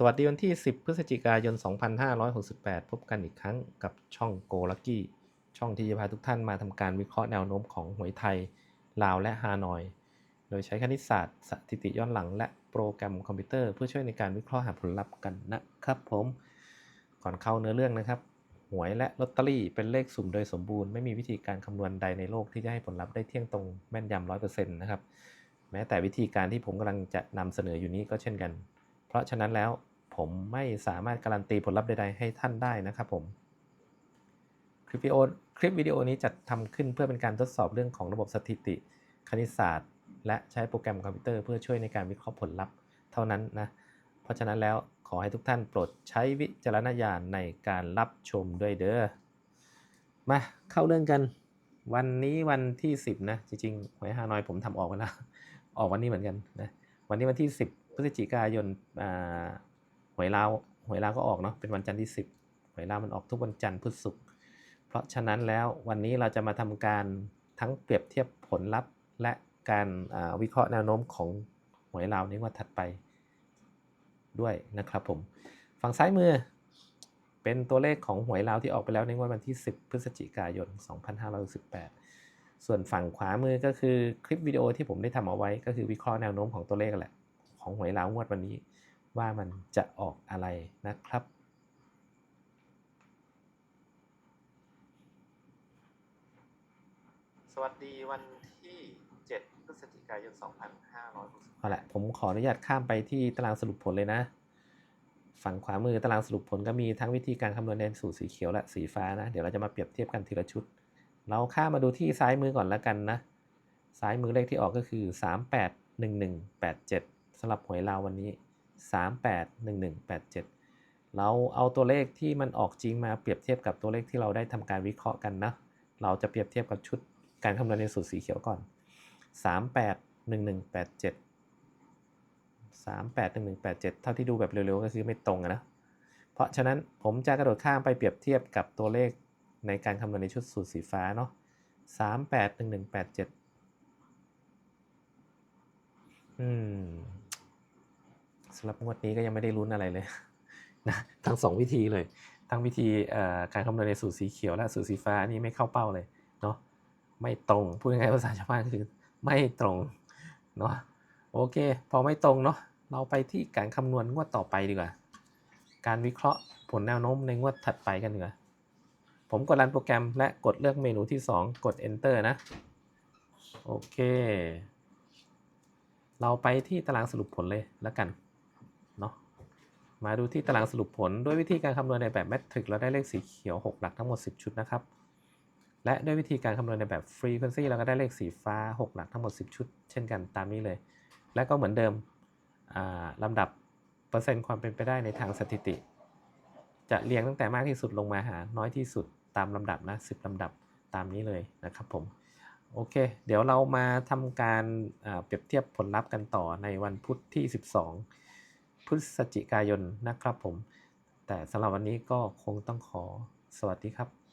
สวัสดีวันที่ 10 พฤศจิกายน 2568 พบกันอีกครั้งกับช่องโกลักกี้ ช่องที่จะพาทุกท่านมาทำการวิเคราะห์แนวโน้มของหวยไทย ลาวและฮานอย โดยใช้คณิตศาสตร์สถิติย้อนหลัง และโปรแกรมคอมพิวเตอร์เพื่อช่วยในการวิเคราะห์หาผลลัพธ์กันนะครับผม ก่อนเข้าเนื้อเรื่องนะครับ หวยและลอตเตอรี่เป็นเลขสุ่มโดยสมบูรณ์ไม่มีวิธีการคำนวณใดในโลกที่จะให้ผลลัพธ์ได้เที่ยงตรงแม่นยำร้อยเปอร์เซ็นต์นะครับ แม้แต่วิธีการที่ผมกำลังจะนำเสนออยู่นี้ก็เช่นกัน เพราะฉะนั้นแล้วผมไม่สามารถการันตีผลลัพธ์ใดๆให้ท่านได้นะครับผม คลิปวิดีโอคลิปวิดีโอนี้จัดทำขึ้นเพื่อเป็นการทดสอบเรื่องของระบบสถิติ คณิตศาสตร์ และใช้โปรแกรมคอมพิวเตอร์เพื่อช่วยในการวิเคราะห์ผลลัพธ์เท่านั้นนะ เพราะฉะนั้นแล้วขอให้ทุกท่านโปรดใช้วิจารณญาณในการรับชมด้วยเด้อ มาเข้าเรื่องกัน วันนี้วันที่ 10 นะ จริงๆหวยฮานอยผมทำออกไปแล้ว ออกวันนี้เหมือนกันนะ วันนี้วันที่ 10 พฤศจิกายนหวยลาวหวยลาวก็ออกเนาะเป็นวันจันทร์ที่ 10 หวยลาวมันออกทุกวันจันทร์พุธศุกร์เพราะฉะนั้นแล้ววันนี้เราจะมาทำการทั้งเปรียบเทียบผลลัพธ์ และการวิเคราะห์แนวโน้มของหวยลาวในงวดถัดไปด้วยนะครับผมฝั่งซ้ายมือเป็นตัวเลขของหวยลาวที่ออกไปแล้วในวันที่ 10 พฤศจิกายน 2518ส่วนฝั่งขวามือก็คือคลิปวิดีโอที่ผมได้ทำเอาไว้ก็คือวิเคราะห์แนวโน้มของตัวเลขแหละ ของหวยลาวงวดวันนี้ ว่ามันจะออกอะไรนะครับ สวัสดีวันที่ 7 พฤศจิกายน 2560เอาละผมขออนุญาตข้ามไปที่ตารางสรุปผลเลยนะ ฝั่งขวามือตารางสรุปผลก็มีทั้งวิธีการคำนวณในสูตรสีเขียวและสีฟ้านะ เดี๋ยวเราจะมาเปรียบเทียบกันทีละชุด เราข้ามมาดูที่ซ้ายมือก่อนแล้วกันนะซ้ายมือเลขที่ออกก็คือ 381187 สำหรับหวยลาววันนี้ 381187 เราเอาตัวเลขที่มันออกจริงมาเปรียบเทียบกับตัวเลขที่เราได้ทำการวิเคราะห์กันนะ เราจะเปรียบเทียบกับชุดการคำนวณในสูตรสีเขียวก่อน 381187 381187 เท่าที่ดูแบบเร็วๆ ก็คือไม่ตรงนะ เพราะฉะนั้นผมจะกระโดดข้ามไปเปรียบเทียบกับตัวเลขในการคำนวณในชุดสูตรสีฟ้าเนาะ381187 อืม สำหรับงวดนี้ก็ยังไม่ได้ลุ้นอะไรเลยนะทั้งสองวิธีเลย ทั้งวิธีการคำนวณในสูตรสีเขียวและสูตรสีฟ้านนี้ไม่เข้าเป้าเลยเนาะไม่ตรงพูดง่ายๆภาษาชาวบ้านคือไม่ตรงเนาะโอเค พอไม่ตรงเนาะเราไปที่การคำนวณงวดต่อไปดีกว่า การวิเคราะห์ผลแนวโน้มในงวดถัดไปกันดีกว่าผมกดรันโปรแกรมและกดเลือกเมนูที่ 2 กด enter นะ โอเค เราไปที่ตารางสรุปผลเลยแล้วกัน เนาะมาดูที่ตารางสรุปผลด้วยวิธีการคำนวณในแบบแมทริกเราได้เลขสีเขียว 6 หลักทั้งหมด 10 ชุดนะครับ และด้วยวิธีการคำนวณในแบบ frequency เราก็ได้เลขสีฟ้า 6 หลักทั้งหมด 10 ชุด เช่นกันตามนี้เลย และก็เหมือนเดิมลำดับเปอร์เซ็นต์ความเป็นไปได้ในทางสถิติ จะเรียงตั้งแต่มากที่สุดลงมาหาน้อยที่สุดตามลำดับนะ 10ลำดับตามนี้เลยนะครับผมโอเค เดี๋ยวเรามาทำการเปรียบเทียบผลลัพธ์กันต่อในวันพุธที่ 12 พฤศจิกายนนะครับผม แต่สำหรับวันนี้ก็คงต้องขอสวัสดีครับ